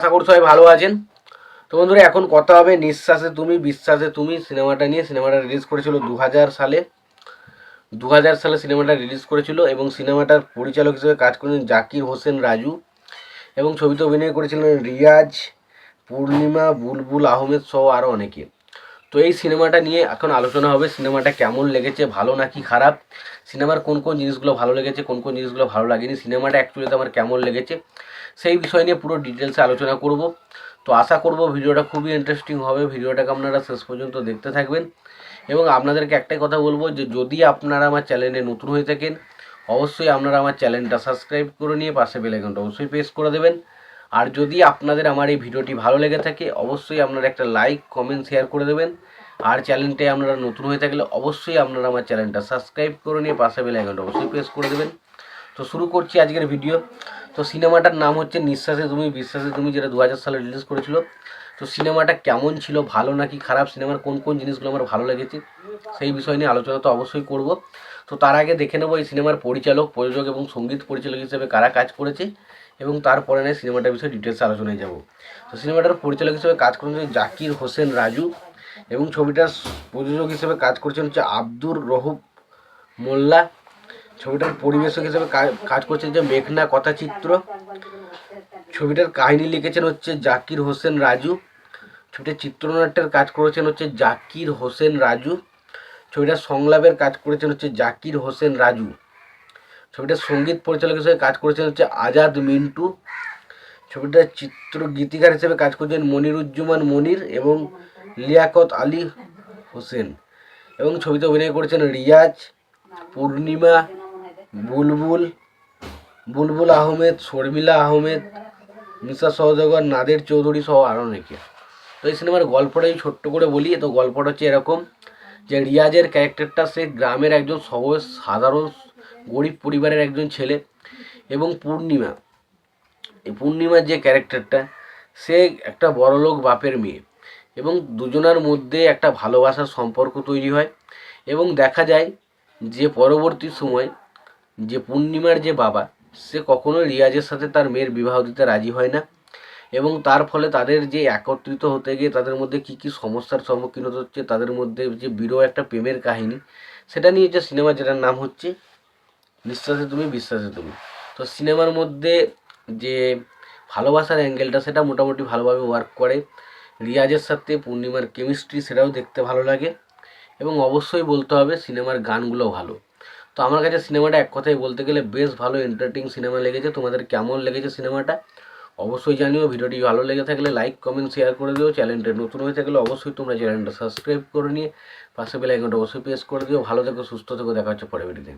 আশা করি সবাই ভালো আছেন। তো বন্ধুরা, এখন কথা হবে নিঃশ্বাসে তুমি, বিশ্বাসে তুমি। সিনেমাটা নিয়ে, সিনেমাটা রিলিজ করেছিল দু হাজার সালে। দু হাজার সালে সিনেমাটা রিলিজ করেছিল এবং সিনেমাটার পরিচালক হিসেবে কাজ করেছেন জাকির হোসেন রাজু এবং ছবিতে অভিনয় করেছিলেন রিয়াজ, পূর্ণিমা, বুলবুল আহমেদ সহ আরও অনেকে। তো এই সিনেমাটা নিয়ে এখন আলোচনা হবে, সিনেমাটা কেমন লেগেছে, ভালো নাকি খারাপ? সিনেমার কোন কোন জিনিসগুলো ভালো লেগেছে, কোন কোন জিনিসগুলো ভালো লাগেনি, সিনেমাটা অ্যাকচুয়ালিতে আমার কেমন লেগেছে? সেই বিষয় নিয়ে পুরো ডিটেলসে আলোচনা করব। তো আশা করব ভিডিওটা খুবই ইন্টারেস্টিং হবে, ভিডিওটাকে আপনারা শেষ পর্যন্ত দেখতে থাকবেন। এবং আপনাদেরকে একটাই কথা বলব যে, যদি আপনারা আমার চ্যানেলে নতুন হয়ে থাকেন, অবশ্যই আপনারা আমার চ্যানেলটা সাবস্ক্রাইব করে নিয়ে পাশে বেল আইকনটা অবশ্যই প্রেস করে দেবেন। আর যদি আপনাদের আমার এই ভিডিওটি ভালো লেগে থাকে, অবশ্যই আপনারা একটা লাইক কমেন্ট শেয়ার করে দেবেন। আর চ্যানেলটি আপনারা নতুন হয়ে থাকলে অবশ্যই আপনারা আমার চ্যানেলটা সাবস্ক্রাইব করে নিয়ে পাশে বেল আইকনটা অবশ্যই প্রেস করে দেবেন। তো শুরু করছি আজকের ভিডিও তো সিনেমাটার নাম হচ্ছে নিঃশ্বাসে তুমি, বিশ্বাসে তুমি, যেটা দু হাজার সালে রিলিজ করেছিল। তো সিনেমাটা কেমন ছিল, ভালো নাকি খারাপ? সিনেমার কোন কোন জিনিসগুলো আমার ভালো লেগেছে, সেই বিষয় নিয়ে আলোচনা তো অবশ্যই করব। তো তার আগে দেখে নেব এই সিনেমার পরিচালক, প্রযোজক এবং সংগীত পরিচালক হিসেবে কারা কাজ করেছে এবং তারপরে নিয়ে সিনেমাটার বিষয়ে ডিটেলস আলোচনায় যাব। তো সিনেমাটার পরিচালক হিসেবে কাজ করেছেন জাকির হোসেন রাজু এবং ছবিটার প্রযোজক হিসেবে কাজ করছেন হচ্ছে আব্দুর রহুব মোল্লা। ছবিটার পরিবেশক হিসেবে কাজ- করছেন যে মেঘনা কথাচিত্র। ছবিটার কাহিনী লিখেছেন হচ্ছে জাকির হোসেন রাজু। ছবিটার চিত্রনাট্যের কাজ করেছেন হচ্ছে জাকির হোসেন রাজু। ছবিটার সংলাপের কাজ করেছেন হচ্ছে জাকির হোসেন রাজু। ছবিটার সংগীত পরিচালক হিসেবে কাজ করেছেন হচ্ছে আজাদ মিন্টু। ছবিটার চিত্র গীতিকার হিসেবে কাজ করেছেন মনিরুজ্জুমান মনির এবং লিয়াকত আলী হোসেন। এবং ছবিতে অভিনয় করেছেন রিয়াজ, পূর্ণিমা বুলবুল বুলবুল আহমেদ, শর্মিলা আহমেদ মিশা সহযোগর নাদের চৌধুরী সহ আরও অনেকে। তো এই সিনেমার গল্পটাই ছোট্ট করে বলি। তো গল্পটা হচ্ছে এরকম যে রিয়াজের ক্যারেক্টারটা সে গ্রামের একজন সহজ সাধারণ গরিব পরিবারের একজন ছেলে এবং পূর্ণিমা। এই পূর্ণিমার যে ক্যারেক্টারটা, সে একটা বড়লোক বাপের মেয়ে এবং দুজনার মধ্যে একটা ভালোবাসার সম্পর্ক তৈরি হয় এবং দেখা যায় যে পরবর্তী সময় যে পূর্ণিমার যে বাবা, সে কখনোই রিয়াজের সাথে তার মেয়ের বিবাহ দিতে রাজি হয় না এবং তার ফলে তাদের যে একত্রিত হতে গিয়ে তাদের মধ্যে কী কী সমস্যার সম্মুখীন হতে হচ্ছে, তাদের মধ্যে যে বিরহ একটা প্রেমের কাহিনী, সেটা নিয়ে যে সিনেমা যেটার নাম হচ্ছে নিঃশ্বাসে তুমি, বিশ্বাসে তুমি। তো সিনেমার মধ্যে যে ভালোবাসার অ্যাঙ্গেলটা সেটা মোটামুটি ভালোভাবে ওয়ার্ক করে। রিয়াজের সাথে পূর্ণিমার কেমিস্ট্রি সেটাও দেখতে ভালো লাগে এবং অবশ্যই বলতে হবে সিনেমার গানগুলো ভালো। তো আমার কাছে সিনেমাটা এক কথাই বলতে গেলে বেশ ভালো এন্টারটেইন সিনেমা লেগেছে। তোমাদের কেমন লেগেছে সিনেমাটা? অবশ্যই জানিও, ভিডিওটি ভালো লেগে থাকলে লাইক কমেন্ট শেয়ার করে দিও। চ্যানেলটা নতুন হয়ে থাকলে অবশ্যই তোমরা চ্যানেলটা সাবস্ক্রাইব করে নিয়ে পাশে বেলাইকনটা অবশ্যই প্রেস করে দিও। ভালো থেকো, সুস্থ থেকো, দেখা হচ্ছে পরে ভিডিওতে